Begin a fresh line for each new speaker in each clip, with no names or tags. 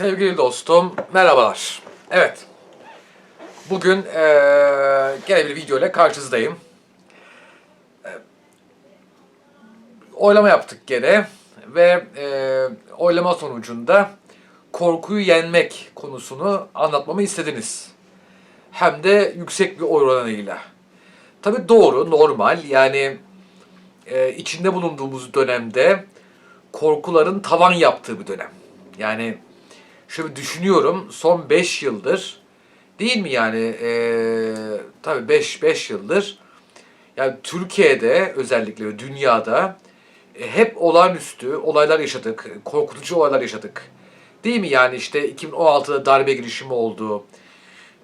Sevgili dostum, merhabalar. Evet, bugün eee gene bir video ile karşınızdayım. Eee, oylama yaptık gene ve eee, oylama sonucunda korkuyu yenmek konusunu anlatmamı istediniz. Hem de yüksek bir oy oranıyla. Tabii doğru, normal. Yani eee, içinde bulunduğumuz dönemde korkuların tavan yaptığı bir dönem. Yani şöyle düşünüyorum son 5 yıldır değil mi yani eee tabii 5 5 yıldır yani Türkiye'de özellikle ve dünyada e, hep olağanüstü olaylar yaşadık, korkutucu olaylar yaşadık. Değil mi yani işte 2016'da darbe girişimi oldu.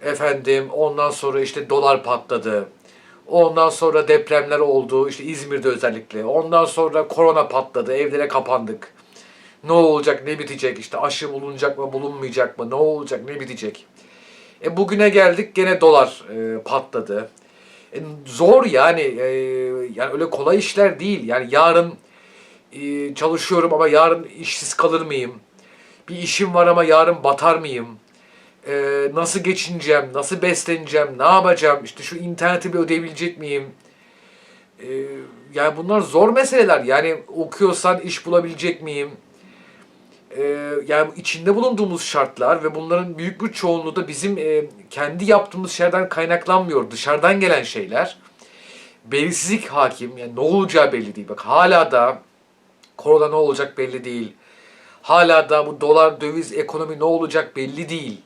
Efendim ondan sonra işte dolar patladı. Ondan sonra depremler oldu işte İzmir'de özellikle. Ondan sonra korona patladı, evlere kapandık. Ne olacak, ne bitecek, işte aşı bulunacak mı, bulunmayacak mı, ne olacak, ne bitecek. E bugüne geldik gene dolar e, patladı. E, zor yani, e, yani öyle kolay işler değil. Yani yarın e, çalışıyorum ama yarın işsiz kalır mıyım? Bir işim var ama yarın batar mıyım? E, nasıl geçineceğim, nasıl besleneceğim, ne yapacağım? İşte şu interneti bir ödeyebilecek miyim? E, yani bunlar zor meseleler. Yani okuyorsan iş bulabilecek miyim? Ee, yani içinde bulunduğumuz şartlar ve bunların büyük bir çoğunluğu da bizim e, kendi yaptığımız şeylerden kaynaklanmıyor. Dışarıdan gelen şeyler. Belirsizlik hakim. Yani ne olacağı belli değil. Bak hala da korona ne olacak belli değil. Hala da bu dolar, döviz, ekonomi ne olacak belli değil.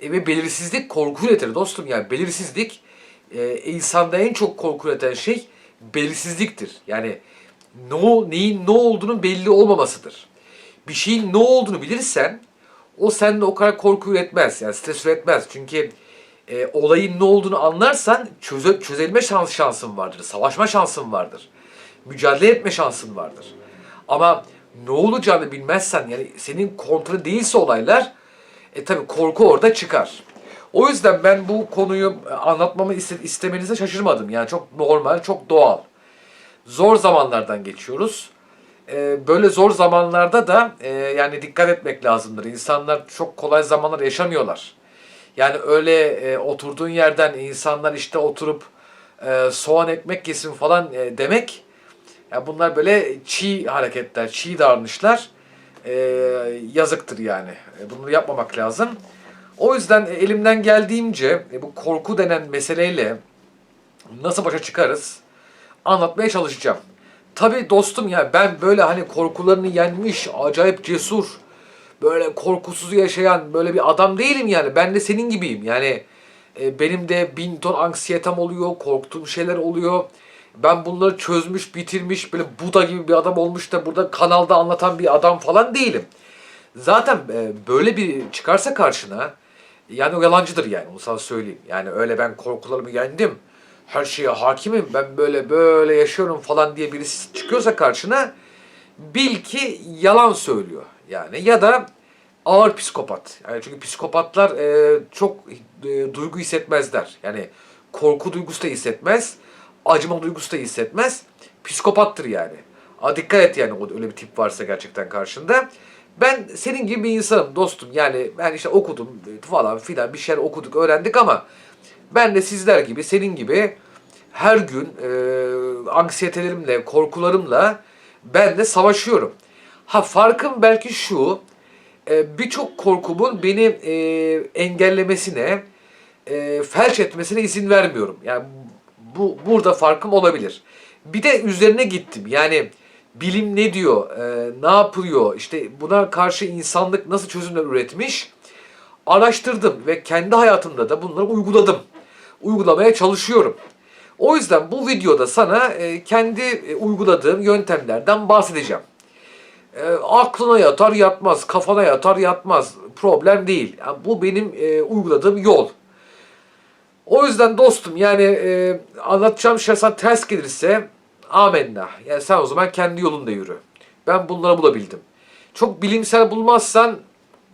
E, ve belirsizlik korku üretir dostum. Yani belirsizlik e, insanda en çok korku üreten şey belirsizliktir. Yani ne, neyin ne olduğunun belli olmamasıdır bir şeyin ne olduğunu bilirsen o sende o kadar korku üretmez. Yani stres üretmez. Çünkü e, olayın ne olduğunu anlarsan çöze, çözelme şans, şansın vardır. Savaşma şansın vardır. Mücadele etme şansın vardır. Ama ne olacağını bilmezsen yani senin kontrolü değilse olaylar e tabi korku orada çıkar. O yüzden ben bu konuyu anlatmamı iste, istemenize şaşırmadım. Yani çok normal, çok doğal. Zor zamanlardan geçiyoruz e, böyle zor zamanlarda da e, yani dikkat etmek lazımdır. İnsanlar çok kolay zamanlar yaşamıyorlar. Yani öyle e, oturduğun yerden insanlar işte oturup e, soğan ekmek yesin falan demek yani bunlar böyle çiğ hareketler, çiğ davranışlar yazıktır yani. Bunları yapmamak lazım. O yüzden elimden geldiğince e, bu korku denen meseleyle nasıl başa çıkarız anlatmaya çalışacağım. Tabi dostum ya ben böyle hani korkularını yenmiş, acayip cesur, böyle korkusuz yaşayan böyle bir adam değilim yani. Ben de senin gibiyim. Yani e, benim de bin ton anksiyetem oluyor, korktuğum şeyler oluyor. Ben bunları çözmüş, bitirmiş, böyle Buda gibi bir adam olmuş da burada kanalda anlatan bir adam falan değilim. Zaten e, böyle bir çıkarsa karşına, yani o yalancıdır yani onu sana söyleyeyim. Yani öyle ben korkularımı yendim her şeye hakimim, ben böyle böyle yaşıyorum falan diye birisi çıkıyorsa karşına bil ki yalan söylüyor. Yani ya da ağır psikopat. Yani çünkü psikopatlar e, çok e, duygu hissetmezler. Yani korku duygusu da hissetmez, acıma duygusu da hissetmez. Psikopattır yani. A, dikkat et yani öyle bir tip varsa gerçekten karşında. Ben senin gibi bir insanım dostum. Yani ben işte okudum falan filan bir şeyler okuduk, öğrendik ama ben de sizler gibi, senin gibi her gün e, anksiyetelerimle, korkularımla ben de savaşıyorum. Ha farkım belki şu, e, birçok korkumun beni e, engellemesine, e, felç etmesine izin vermiyorum. Yani bu burada farkım olabilir. Bir de üzerine gittim. Yani bilim ne diyor, e, ne yapıyor, işte buna karşı insanlık nasıl çözümler üretmiş araştırdım ve kendi hayatımda da bunları uyguladım. Uygulamaya çalışıyorum. O yüzden bu videoda sana e, kendi e, uyguladığım yöntemlerden bahsedeceğim. E, aklına yatar yatmaz, kafana yatar yatmaz problem değil. Yani bu benim e, uyguladığım yol. O yüzden dostum yani e, anlatacağım şey sana ters gelirse amenna. Yani sen o zaman kendi yolunda yürü. Ben bunları bulabildim. Çok bilimsel bulmazsan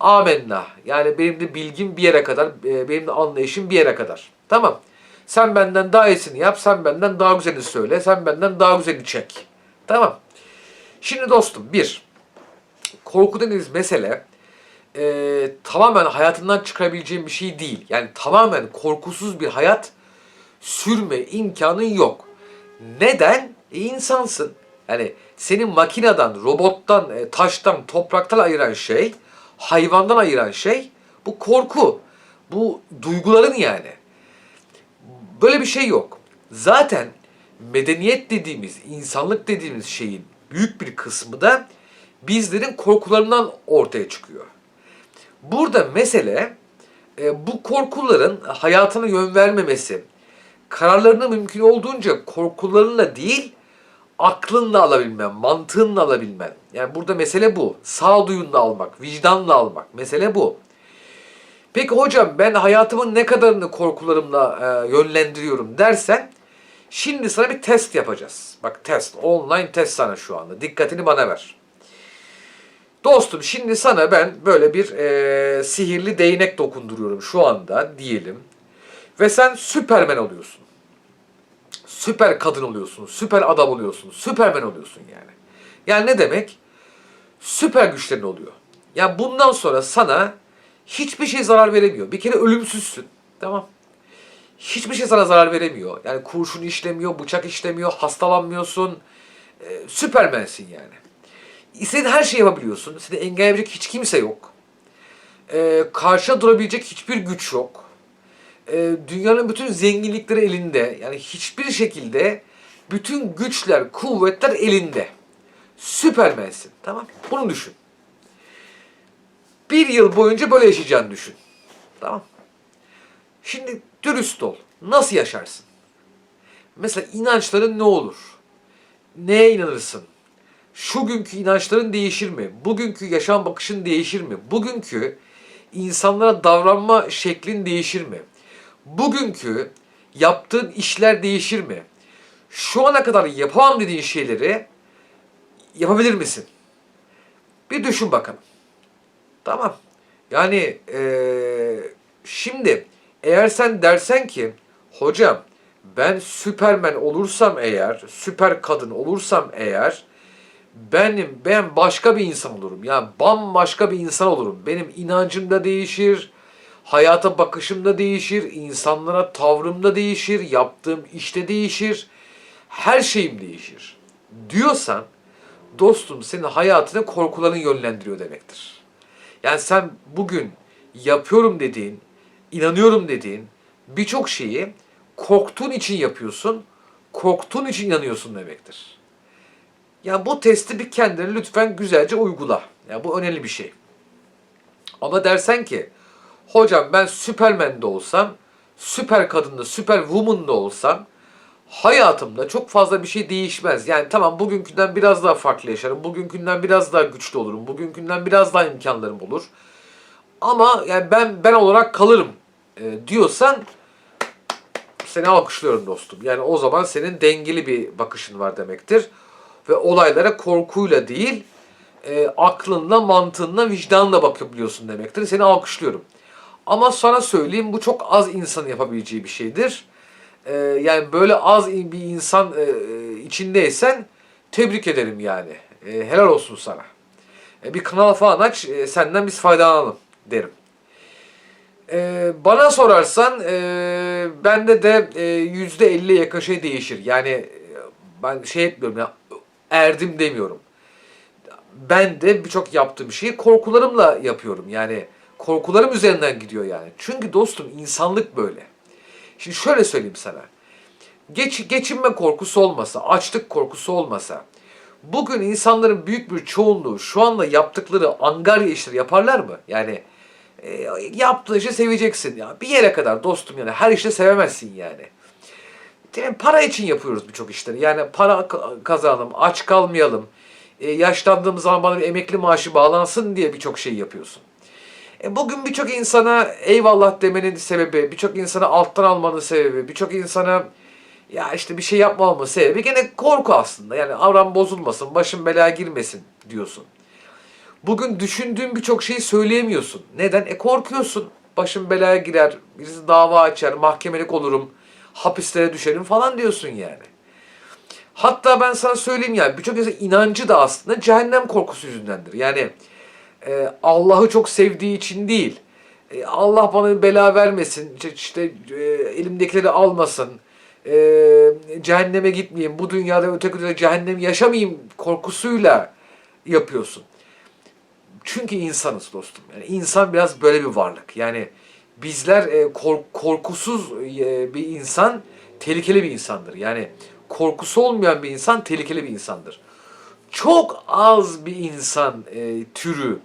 amenna. Yani benim de bilgim bir yere kadar, e, benim de anlayışım bir yere kadar. Tamam. Sen benden daha iyisini yap, sen benden daha güzelini söyle, sen benden daha güzelini çek. Tamam. Şimdi dostum bir, korku dediğimiz mesele e, tamamen hayatından çıkarabileceğin bir şey değil. Yani tamamen korkusuz bir hayat sürme imkanın yok. Neden? E, insansın. Yani senin makineden, robottan, e, taştan, topraktan ayıran şey, hayvandan ayıran şey bu korku. Bu duyguların yani. Böyle bir şey yok. Zaten medeniyet dediğimiz, insanlık dediğimiz şeyin büyük bir kısmı da bizlerin korkularından ortaya çıkıyor. Burada mesele e, bu korkuların hayatına yön vermemesi, kararlarını mümkün olduğunca korkularınla değil, aklınla alabilmen, mantığınla alabilmen. Yani burada mesele bu. Sağduyunla almak, vicdanla almak. Mesele bu. Peki hocam ben hayatımın ne kadarını korkularımla e, yönlendiriyorum dersen şimdi sana bir test yapacağız. Bak test, online test sana şu anda. Dikkatini bana ver. Dostum şimdi sana ben böyle bir e, sihirli değnek dokunduruyorum şu anda diyelim. Ve sen süpermen oluyorsun. Süper kadın oluyorsun, süper adam oluyorsun, süpermen oluyorsun yani. Yani ne demek? Süper güçlerin oluyor. Yani bundan sonra sana hiçbir şey zarar veremiyor. Bir kere ölümsüzsün. Tamam. Hiçbir şey sana zarar veremiyor. Yani kurşun işlemiyor, bıçak işlemiyor, hastalanmıyorsun. Ee, süpermensin yani. İstediğin her şeyi yapabiliyorsun. Seni engelleyebilecek hiç kimse yok. Ee, karşına durabilecek hiçbir güç yok. Ee, dünyanın bütün zenginlikleri elinde. Yani hiçbir şekilde bütün güçler, kuvvetler elinde. Süpermensin. Tamam. Bunu düşün. Bir yıl boyunca böyle yaşayacağını düşün. Tamam. Şimdi dürüst ol. Nasıl yaşarsın? Mesela inançların ne olur? Neye inanırsın? Şu günkü inançların değişir mi? Bugünkü yaşam bakışın değişir mi? Bugünkü insanlara davranma şeklin değişir mi? Bugünkü yaptığın işler değişir mi? Şu ana kadar yapamam dediğin şeyleri yapabilir misin? Bir düşün bakalım. Tamam. Yani eee, şimdi eğer sen dersen ki hocam ben süpermen olursam eğer, süper kadın olursam eğer benim ben başka bir insan olurum. Yani bambaşka bir insan olurum. Benim inancım da değişir, hayata bakışım da değişir, insanlara tavrım da değişir, yaptığım işte değişir, her şeyim değişir. Diyorsan dostum senin hayatını korkuların yönlendiriyor demektir. Yani sen bugün yapıyorum dediğin, inanıyorum dediğin birçok şeyi korktuğun için yapıyorsun, korktuğun için inanıyorsun demektir. Ya bu testi bir kendine lütfen güzelce uygula. Ya bu önemli bir şey. Ama dersen ki hocam ben süpermen de olsam, süper kadında, süper woman da olsam hayatımda çok fazla bir şey değişmez. Yani tamam bugünkünden biraz daha farklı yaşarım. Bugünkünden biraz daha güçlü olurum. Bugünkünden biraz daha imkanlarım olur. Ama yani ben ben olarak kalırım e, diyorsan seni alkışlıyorum dostum. Yani o zaman senin dengeli bir bakışın var demektir. Ve olaylara korkuyla değil, e, aklınla, mantığınla, vicdanla bakabiliyorsun demektir. Seni alkışlıyorum. Ama sana söyleyeyim bu çok az insanın yapabileceği bir şeydir. E, yani böyle az bir insan e, içindeysen tebrik ederim yani. E, helal olsun sana. E, bir kanal falan aç, e, senden biz faydalanalım derim. E, bana sorarsan e, bende de e, yüzde 50'ye yakın şey değişir. Yani e, ben şey etmiyorum ya erdim demiyorum. Ben de birçok yaptığım şeyi korkularımla yapıyorum. Yani korkularım üzerinden gidiyor yani. Çünkü dostum insanlık böyle. Şimdi şöyle söyleyeyim sana. Geç, geçinme korkusu olmasa, açlık korkusu olmasa, bugün insanların büyük bir çoğunluğu şu anda yaptıkları angarya işleri yaparlar mı? Yani e, yaptığı işi seveceksin ya. Bir yere kadar dostum yani her işte sevemezsin yani. Yani para için yapıyoruz birçok işleri. Yani para ka- kazanalım, aç kalmayalım. E, yaşlandığımız zaman bana bir emekli maaşı bağlansın diye birçok şey yapıyorsun. E, bugün birçok insana eyvallah demenin sebebi, birçok insana alttan almanın sebebi, birçok insana ya işte bir şey yapmamamın sebebi gene korku aslında. Yani avram bozulmasın, başım belaya girmesin diyorsun. Bugün düşündüğün birçok şeyi söyleyemiyorsun. Neden? E korkuyorsun. Başım belaya girer, birisi dava açar, mahkemelik olurum, hapislere düşerim falan diyorsun yani. Hatta ben sana söyleyeyim yani birçok insan inancı da aslında cehennem korkusu yüzündendir. Yani e, Allah'ı çok sevdiği için değil. E, Allah bana bela vermesin, işte, işte e, elimdekileri almasın, e, cehenneme gitmeyeyim, bu dünyada öteki dünyada cehennem yaşamayayım korkusuyla yapıyorsun. Çünkü insanız dostum. Yani insan biraz böyle bir varlık. Yani bizler e, kork- korkusuz e, bir insan tehlikeli bir insandır. Yani korkusu olmayan bir insan tehlikeli bir insandır. Çok az bir insan e, türü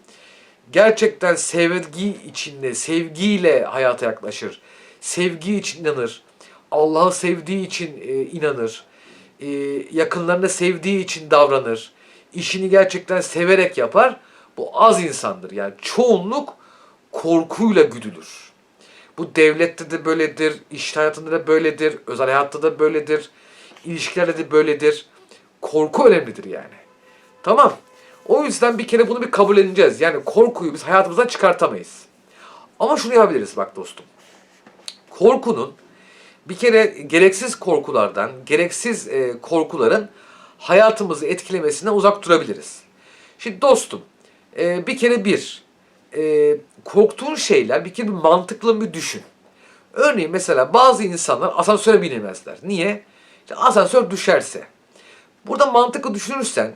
gerçekten sevgi içinde, sevgiyle hayata yaklaşır. Sevgi için inanır. Allah'ı sevdiği için e, inanır. E, yakınlarını sevdiği için davranır. İşini gerçekten severek yapar. Bu az insandır. Yani çoğunluk korkuyla güdülür. Bu devlette de böyledir, iş hayatında da böyledir, özel hayatta da böyledir, ilişkilerde de böyledir. Korku önemlidir yani. Tamam. O yüzden bir kere bunu bir kabul edeceğiz. Yani korkuyu biz hayatımızdan çıkartamayız. Ama şunu yapabiliriz bak dostum. Korkunun bir kere gereksiz korkulardan, gereksiz e, korkuların hayatımızı etkilemesinden uzak durabiliriz. Şimdi dostum, e, bir kere bir, e, korktuğun şeyler bir kere bir mantıklı bir düşün. Örneğin mesela bazı insanlar asansöre binemezler. Niye? İşte asansör düşerse. Burada mantıklı düşünürsen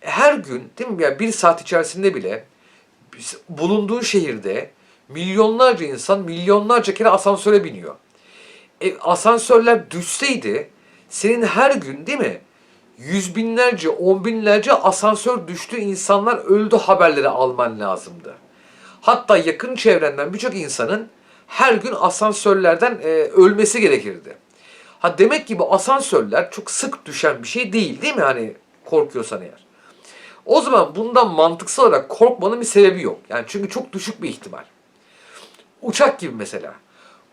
her gün değil mi yani bir saat içerisinde bile bulunduğun şehirde milyonlarca insan milyonlarca kere asansöre biniyor. E, asansörler düşseydi senin her gün değil mi yüz binlerce, on binlerce asansör düştü insanlar öldü haberleri alman lazımdı. Hatta yakın çevrenden birçok insanın her gün asansörlerden e, ölmesi gerekirdi. Ha demek ki bu asansörler çok sık düşen bir şey değil değil mi hani korkuyorsan eğer. O zaman bundan mantıksal olarak korkmanın bir sebebi yok. Yani çünkü çok düşük bir ihtimal. Uçak gibi mesela.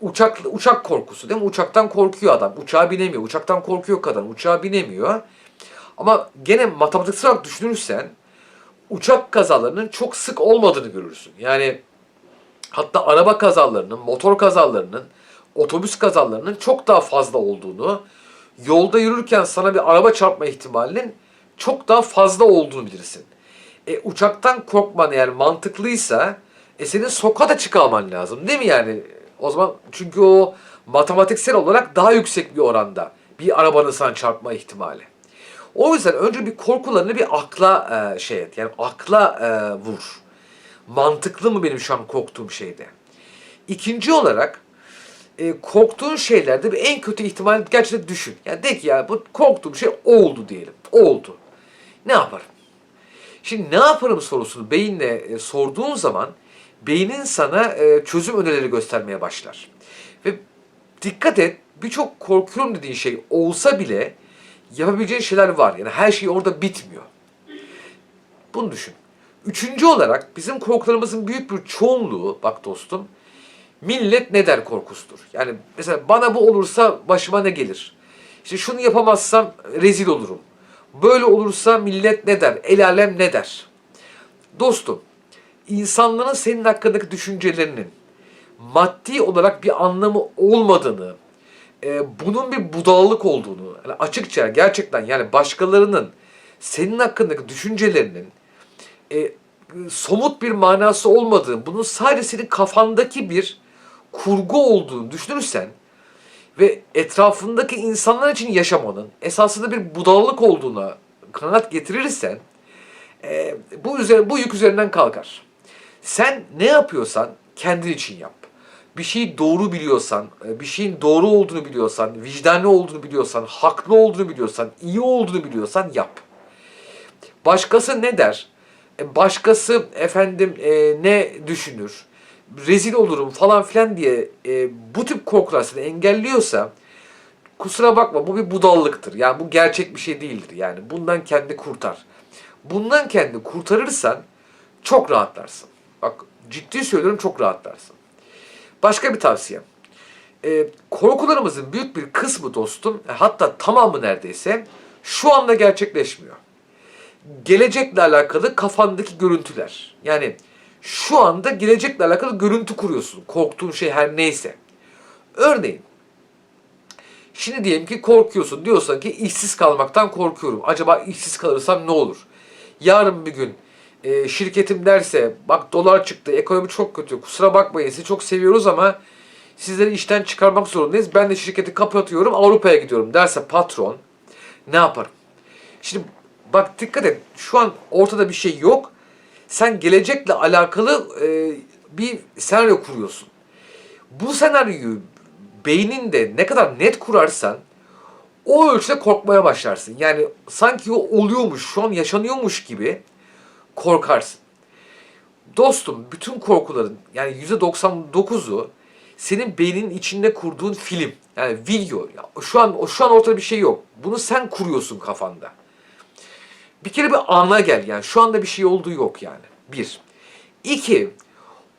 Uçak uçak korkusu değil mi? Uçaktan korkuyor adam. Uçağa binemiyor. Uçaktan korkuyor kadın. Uçağa binemiyor. Ama gene matematiksel olarak düşünürsen uçak kazalarının çok sık olmadığını görürsün. Yani hatta araba kazalarının, motor kazalarının, otobüs kazalarının çok daha fazla olduğunu, yolda yürürken sana bir araba çarpma ihtimalinin çok daha fazla olduğunu bilirsin. E, uçaktan korkman eğer mantıklıysa e, senin sokağa da çıkalman lazım değil mi yani? O zaman çünkü o matematiksel olarak daha yüksek bir oranda bir arabanın sana çarpma ihtimali. O yüzden önce bir korkularını bir akla e, şey et. Yani akla e, vur. Mantıklı mı benim şu an korktuğum şeyde? İkinci olarak e, korktuğun şeylerde bir en kötü ihtimal gerçekten düşün. Yani de ki ya bu korktuğum şey oldu diyelim. Oldu. Ne yaparım? Şimdi ne yaparım sorusunu beyinle e, sorduğun zaman beynin sana e, çözüm önerileri göstermeye başlar. Ve dikkat et birçok korkuyorum dediğin şey olsa bile yapabileceğin şeyler var. Yani her şey orada bitmiyor. Bunu düşün. Üçüncü olarak bizim korkularımızın büyük bir çoğunluğu bak dostum millet ne der korkusudur. Yani mesela bana bu olursa başıma ne gelir? İşte şunu yapamazsam rezil olurum. Böyle olursa millet ne der? El alem ne der? Dostum, insanların senin hakkındaki düşüncelerinin maddi olarak bir anlamı olmadığını, e, bunun bir budallık olduğunu, yani açıkça gerçekten yani başkalarının senin hakkındaki düşüncelerinin e, somut bir manası olmadığını, bunun sadece senin kafandaki bir kurgu olduğunu düşünürsen ve etrafındaki insanlar için yaşamanın esasında bir budalalık olduğuna kanaat getirirsen e, bu üzerine bu yük üzerinden kalkar. Sen ne yapıyorsan kendin için yap. Bir şeyi doğru biliyorsan, e, bir şeyin doğru olduğunu biliyorsan, vicdanlı olduğunu biliyorsan, haklı olduğunu biliyorsan, iyi olduğunu biliyorsan yap. Başkası ne der? E, Başkası efendim e, ne düşünür? Rezil olurum falan filan diye e, bu tip korkular seni engelliyorsa kusura bakma bu bir budallıktır. Yani bu gerçek bir şey değildir. Yani bundan kendi kurtar. Bundan kendi kurtarırsan çok rahatlarsın. Bak ciddi söylüyorum çok rahatlarsın. Başka bir tavsiyem. Ee, korkularımızın büyük bir kısmı dostum, e, hatta tamamı neredeyse şu anda gerçekleşmiyor. Gelecekle alakalı kafandaki görüntüler. Yani şu anda gelecekle alakalı görüntü kuruyorsun. Korktuğun şey her neyse. Örneğin Şimdi diyelim ki korkuyorsun. Diyorsan ki işsiz kalmaktan korkuyorum. Acaba işsiz kalırsam ne olur? Yarın bir gün e, şirketim derse bak dolar çıktı, ekonomi çok kötü, kusura bakmayın sizi çok seviyoruz ama sizleri işten çıkarmak zorundayız. Ben de şirketi kapatıyorum, Avrupa'ya gidiyorum derse patron ne yaparım? Şimdi bak dikkat et, şu an ortada bir şey yok. Sen gelecekle alakalı e, bir senaryo kuruyorsun. Bu senaryoyu beyninde ne kadar net kurarsan o ölçüde korkmaya başlarsın. Yani sanki o oluyormuş, şu an yaşanıyormuş gibi korkarsın. Dostum bütün korkuların yani %99'u senin beyninin içinde kurduğun film. Yani video. Şu an şu an ortada bir şey yok. Bunu sen kuruyorsun kafanda. Bir kere bir ana gel yani. Şu anda bir şey olduğu yok yani. Bir. İki.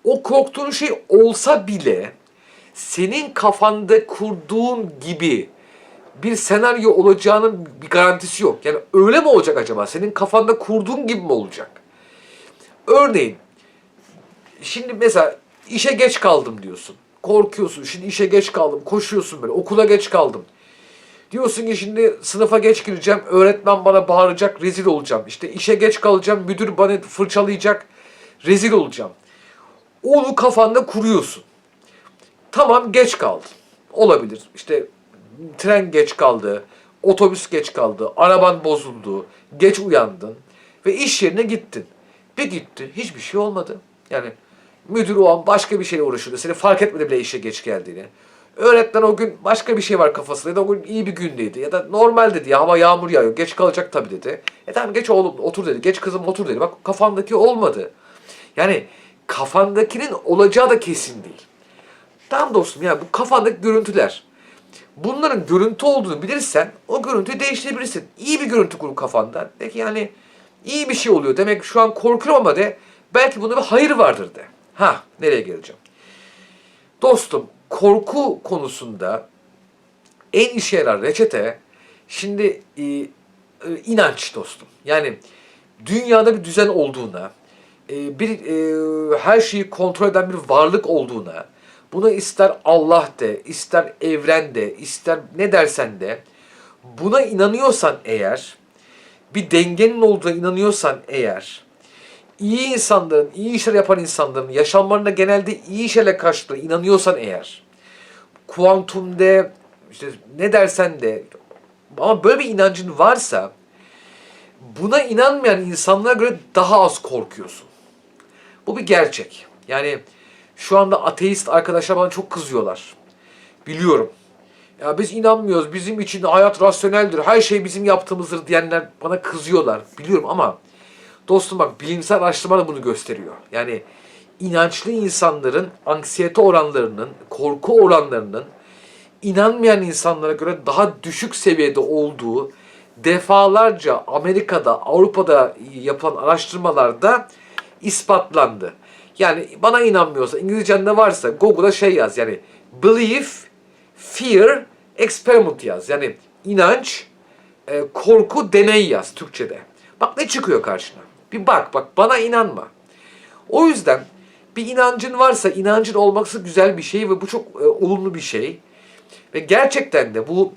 O korktuğun şey olsa bile senin kafanda kurduğun gibi bir senaryo olacağının bir garantisi yok. Yani öyle mi olacak acaba? Senin kafanda kurduğun gibi mi olacak? Örneğin şimdi mesela işe geç kaldım diyorsun. Korkuyorsun. Şimdi işe geç kaldım. Koşuyorsun böyle. Okula geç kaldım. Diyorsun ki şimdi sınıfa geç gireceğim. Öğretmen bana bağıracak. Rezil olacağım. İşte işe geç kalacağım. Müdür bana fırçalayacak. Rezil olacağım. Onu kafanda kuruyorsun. Tamam geç kaldın. Olabilir. İşte tren geç kaldı. Otobüs geç kaldı. Araban bozuldu. Geç uyandın. Ve iş yerine gittin. Bir gitti. Hiçbir şey olmadı. Yani müdür o an başka bir şeyle uğraşıyordu. Seni fark etmedi bile işe geç geldiğini. Öğretmen o gün başka bir şey var kafasında o gün iyi bir gündeydi ya da normal dedi ya hava yağmur yağıyor geç kalacak tabii dedi. E tamam geç oğlum otur dedi geç kızım otur dedi bak kafandaki olmadı. Yani kafandakinin olacağı da kesin değil. Tamam dostum ya bu kafandaki görüntüler. Bunların görüntü olduğunu bilirsen o görüntüyü değiştirebilirsin. İyi bir görüntü kur kafanda. De ki yani iyi bir şey oluyor. Demek şu an korkuyorum ama de belki bunda bir hayır vardır de. Ha nereye geleceğim? Dostum korku konusunda en işe yarar reçete şimdi e, e, inanç dostum. Yani dünyada bir düzen olduğuna, e, bir e, her şeyi kontrol eden bir varlık olduğuna, buna ister Allah de, ister evren de, ister ne dersen de, buna inanıyorsan eğer, bir dengenin olduğuna inanıyorsan eğer, iyi insanların, iyi işler yapan insanların yaşamlarında genelde iyi şeyle karşılığı inanıyorsan eğer, kuantum de, işte ne dersen de, ama böyle bir inancın varsa, buna inanmayan insanlara göre daha az korkuyorsun. Bu bir gerçek. Yani şu anda ateist arkadaşlar bana çok kızıyorlar. Biliyorum. Ya biz inanmıyoruz. Bizim için hayat rasyoneldir. Her şey bizim yaptığımızdır diyenler bana kızıyorlar. Biliyorum ama dostum bak bilimsel araştırma da bunu gösteriyor. Yani inançlı insanların anksiyete oranlarının, korku oranlarının inanmayan insanlara göre daha düşük seviyede olduğu defalarca Amerika'da, Avrupa'da yapılan araştırmalarda ispatlandı. Yani bana inanmıyorsa, İngilizcen ne varsa Google'a şey yaz yani belief, fear, experiment yaz. Yani inanç, e, korku, deney yaz Türkçe'de. Bak ne çıkıyor karşına. Bir bak bak bana inanma. O yüzden bir inancın varsa inancın olması güzel bir şey ve bu çok e, olumlu bir şey. Ve gerçekten de bu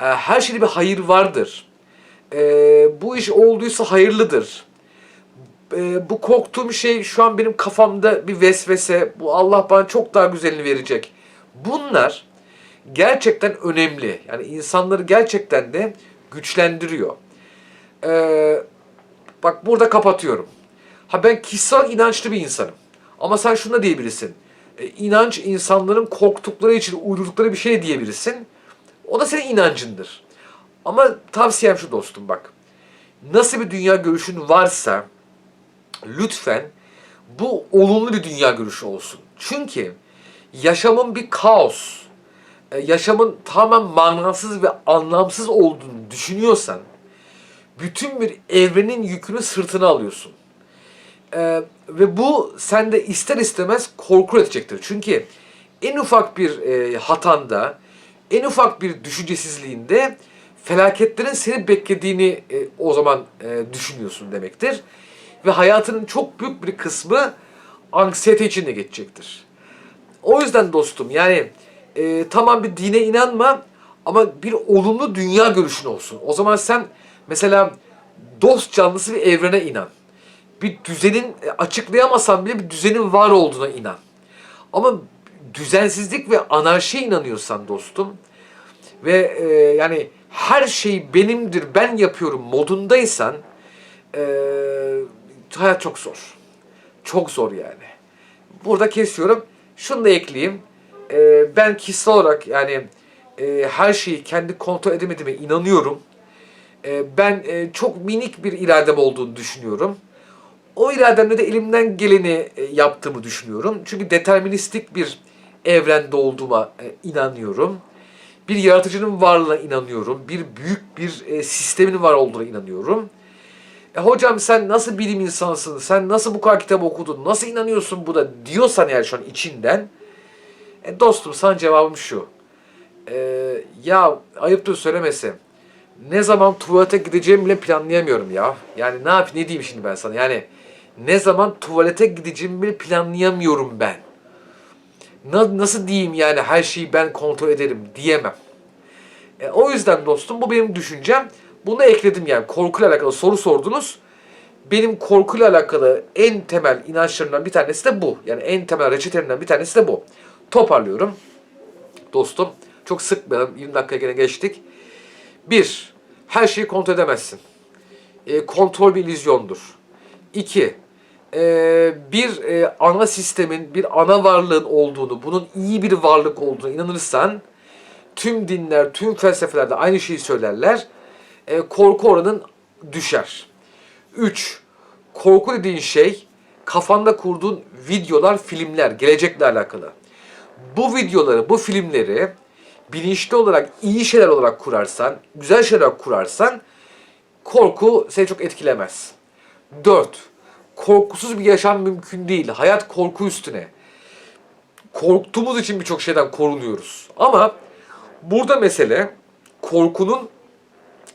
e, her şeyde bir hayır vardır. E, bu iş olduysa hayırlıdır e, bu korktuğum şey şu an benim kafamda bir vesvese. Bu Allah bana çok daha güzelini verecek. Bunlar gerçekten önemli. Yani insanları gerçekten de güçlendiriyor. Ee, bak burada kapatıyorum. Ha ben kişisel inançlı bir insanım. Ama sen şunu da diyebilirsin. E, inanç insanların korktukları için uydurdukları bir şey diyebilirsin. O da senin inancındır. Ama tavsiyem şu dostum bak. Nasıl bir dünya görüşün varsa lütfen bu olumlu bir dünya görüşü olsun. Çünkü yaşamın bir kaos, e, yaşamın tamamen manasız ve anlamsız olduğunu düşünüyorsan, bütün bir evrenin yükünü sırtına alıyorsun. Ee, ve bu sende ister istemez korku üretecektir. Çünkü en ufak bir e, hatanda, en ufak bir düşüncesizliğinde felaketlerin seni beklediğini e, o zaman e, düşünüyorsun demektir ve hayatının çok büyük bir kısmı anksiyete içinde geçecektir. O yüzden dostum yani e, tamam bir dine inanma ama bir olumlu dünya görüşün olsun. O zaman sen mesela dost canlısı bir evrene inan. bir düzenin e, açıklayamasan bile bir düzenin var olduğuna inan. Ama düzensizlik ve anarşiye inanıyorsan dostum ve e, yani her şey benimdir, ben yapıyorum modundaysan e, hayat çok zor. Çok zor yani. Burada kesiyorum. Şunu da ekleyeyim. E, ben kişisel olarak yani e, her şeyi kendi kontrol edemediğime inanıyorum. E, ben e, çok minik bir iradem olduğunu düşünüyorum. O irademle de elimden geleni e, yaptığımı düşünüyorum. Çünkü deterministik bir evrende olduğuma inanıyorum. Bir yaratıcının varlığına inanıyorum. Bir büyük bir sistemin var olduğuna inanıyorum. E, hocam sen nasıl bilim insanısın? Sen nasıl bu kadar kitap okudun? Nasıl inanıyorsun bu da diyorsan eğer şu an içinden. E, dostum sana cevabım şu. E, ya ayıptır söylemesi. Ne zaman tuvalete gideceğimi bile planlayamıyorum ya. Yani ne yapayım ne diyeyim şimdi ben sana? Yani ne zaman tuvalete gideceğimi bile planlayamıyorum ben. Na- nasıl diyeyim yani her şeyi ben kontrol ederim diyemem. E, o yüzden dostum bu benim düşüncem. Bunu ekledim yani korkuyla alakalı soru sordunuz. Benim korkuyla alakalı en temel inançlarımdan bir tanesi de bu. Yani en temel reçetelerimden bir tanesi de bu. Toparlıyorum. Dostum çok sıkmayalım. 20 dakika gene geçtik. Bir, her şeyi kontrol edemezsin. E, kontrol bir illüzyondur. İki, e, bir e, ana sistemin, bir ana varlığın olduğunu, bunun iyi bir varlık olduğunu inanırsan, tüm dinler, tüm felsefelerde aynı şeyi söylerler. E, korku oranın düşer. Üç, korku dediğin şey kafanda kurduğun videolar, filmler, gelecekle alakalı. Bu videoları, bu filmleri bilinçli olarak, iyi şeyler olarak kurarsan, güzel şeyler kurarsan korku seni çok etkilemez. 4. Korkusuz bir yaşam mümkün değil. Hayat korku üstüne. Korktuğumuz için birçok şeyden korunuyoruz. Ama burada mesele korkunun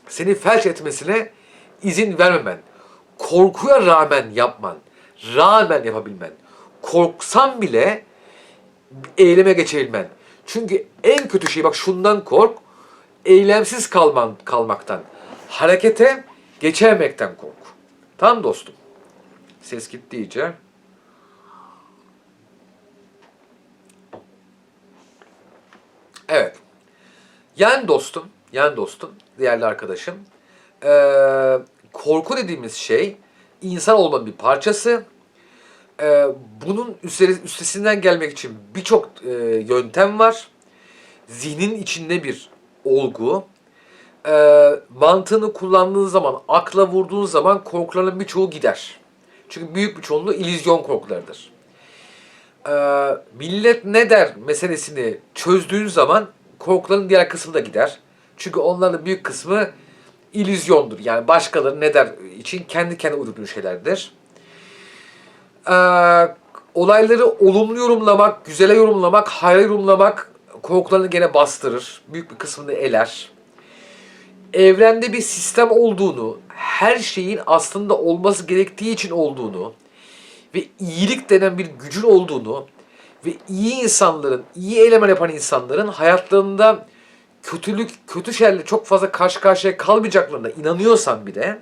seni felç etmesine izin vermemen. Korkuya rağmen yapman. Rağmen yapabilmen. Korksan bile eyleme geçebilmen. Çünkü en kötü şey bak şundan kork. Eylemsiz kalman kalmaktan. Harekete geçememekten kork. Tamam dostum. Ses gitti iyice. Evet. Yani dostum, yani dostum, değerli arkadaşım. eee, korku dediğimiz şey insan olmanın bir parçası. Eee, bunun üstesinden gelmek için birçok eee, yöntem var. Zihnin içinde bir olgu. Eee, mantığını kullandığın zaman, akla vurduğun zaman korkuların birçoğu gider. Çünkü büyük bir çoğunluğu illüzyon korkularıdır. Eee, millet ne der meselesini çözdüğün zaman korkuların diğer kısmı da gider. Çünkü onların büyük kısmı illüzyondur. Yani başkaları ne der için kendi kendine uydurduğu şeylerdir. Eee, olayları olumlu yorumlamak, güzele yorumlamak, hayra yorumlamak korkularını gene bastırır. Büyük bir kısmını eler. Evrende bir sistem olduğunu, her şeyin aslında olması gerektiği için olduğunu ve iyilik denen bir gücün olduğunu ve iyi insanların, iyi eylemler yapan insanların hayatlarında kötülük, kötü şeylerle çok fazla karşı karşıya kalmayacaklarına inanıyorsan bir de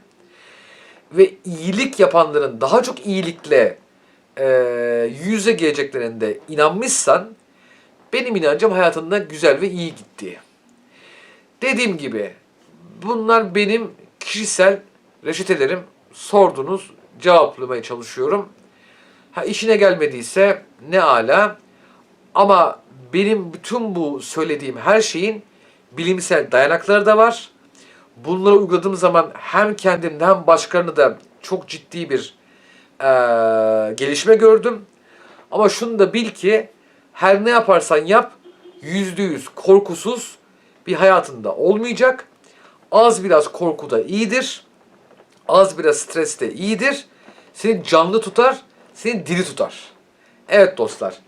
ve iyilik yapanların daha çok iyilikle e, yüze geleceklerinde inanmışsan benim inancım hayatında güzel ve iyi gitti. Dediğim gibi bunlar benim kişisel reçetelerim. Sordunuz, cevaplamaya çalışıyorum. Ha işine gelmediyse ne ala. Ama benim bütün bu söylediğim her şeyin bilimsel dayanakları da var. Bunları uyguladığım zaman hem kendimde hem başkalarını da çok ciddi bir eee, gelişme gördüm. Ama şunu da bil ki her ne yaparsan yap yüzde yüz korkusuz bir hayatında olmayacak. Az biraz korku da iyidir. Az biraz stres de iyidir. Seni canlı tutar, seni diri tutar. Evet dostlar.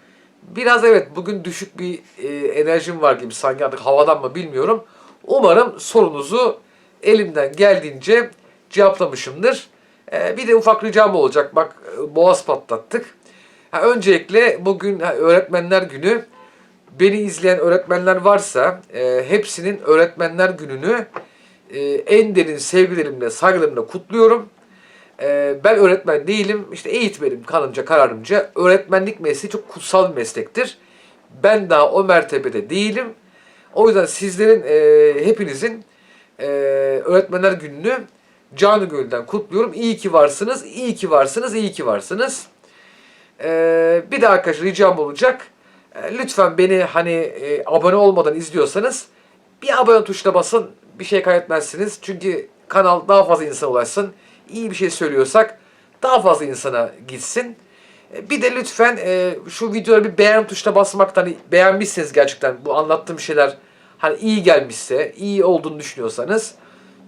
Biraz evet bugün düşük bir e, enerjim var gibi sanki artık havadan mı bilmiyorum. Umarım sorunuzu elimden geldiğince cevaplamışımdır. E, bir de ufak ricam olacak. Bak e, boğaz patlattık. Ha, öncelikle bugün ha, öğretmenler günü. Beni izleyen öğretmenler varsa e, hepsinin öğretmenler gününü e, en derin sevgilerimle, saygılarımla kutluyorum. Ee, ben öğretmen değilim. İşte eğitmenim kanımca kararımca. Öğretmenlik mesleği çok kutsal bir meslektir. Ben daha o mertebede değilim. O yüzden sizlerin e, hepinizin e, öğretmenler gününü canı gönülden kutluyorum. İyi ki varsınız, iyi ki varsınız, iyi ki varsınız. Ee, bir de arkadaşlar ricam olacak. Ee, lütfen beni hani e, abone olmadan izliyorsanız bir abone tuşuna basın. Bir şey kaybetmezsiniz. Çünkü kanal daha fazla insana ulaşsın. İyi bir şey söylüyorsak daha fazla insana gitsin. Ee, Bir de lütfen e, şu videoya bir beğen tuşuna basmaktan hani beğenmişseniz gerçekten bu anlattığım şeyler hani iyi gelmişse, iyi olduğunu düşünüyorsanız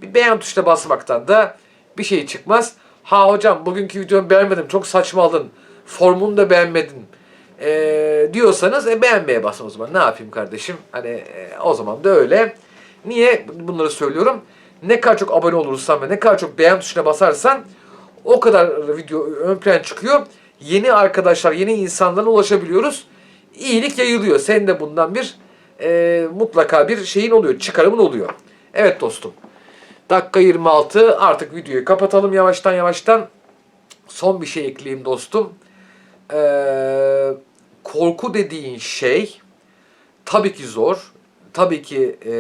bir beğen tuşuna basmaktan da bir şey çıkmaz. Ha hocam bugünkü videomu beğenmedim, çok saçmaladın, formunu da beğenmedin e, diyorsanız e, beğenmeye basın o zaman. Ne yapayım kardeşim? Hani e, o zaman da öyle. Niye bunları söylüyorum? Ne kadar çok abone olursan ve ne kadar çok beğen tuşuna basarsan o kadar video ön plan çıkıyor. Yeni arkadaşlar, yeni insanlara ulaşabiliyoruz. İyilik yayılıyor. Senin de bundan bir e, mutlaka bir şeyin oluyor, çıkarımın oluyor. Evet dostum. Dakika 26. Artık videoyu kapatalım yavaştan yavaştan. Son bir şey ekleyeyim dostum. Ee, korku dediğin şey tabii ki zor. Tabii ki e,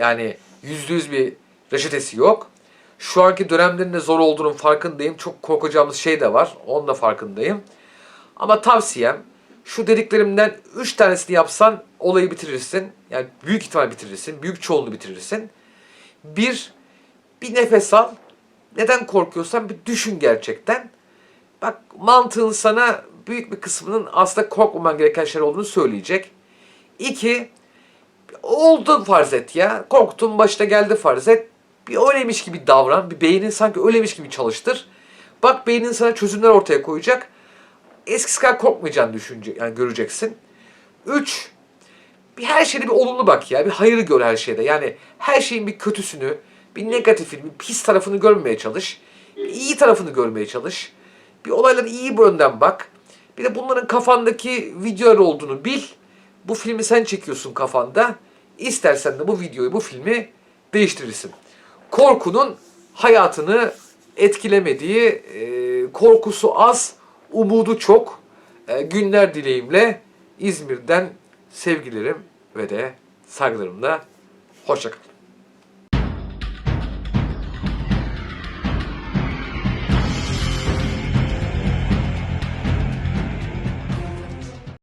yani yüzde yüz bir reçetesi yok. Şu anki dönemlerin de zor olduğunun farkındayım. Çok korkacağımız şey de var. Onun da farkındayım. Ama tavsiyem şu dediklerimden 3 tanesini yapsan olayı bitirirsin. Yani büyük ihtimal bitirirsin. Büyük çoğunluğu bitirirsin. Bir, bir nefes al. Neden korkuyorsan bir düşün gerçekten. Bak mantığın sana büyük bir kısmının aslında korkmaman gereken şeyler olduğunu söyleyecek. İki, oldu farz et ya. Korktun başta geldi farz et. Bir öyleymiş gibi davran. Bir beynin sanki öyleymiş gibi çalıştır. Bak beynin sana çözümler ortaya koyacak. Eskisi kadar korkmayacağını düşünce, yani göreceksin. Üç, bir her şeyde bir olumlu bak ya. Bir hayırı gör her şeyde. Yani her şeyin bir kötüsünü, bir negatifini, bir pis tarafını görmemeye çalış. Bir iyi tarafını görmeye çalış. Bir olaylara iyi bir yönden bak. Bir de bunların kafandaki videolar olduğunu bil. Bu filmi sen çekiyorsun kafanda. İstersen de bu videoyu, bu filmi değiştirirsin. Korkunun hayatını etkilemediği, e, korkusu az, umudu çok e, günler dileğimle İzmir'den sevgilerim ve de saygılarımla hoşçakalın.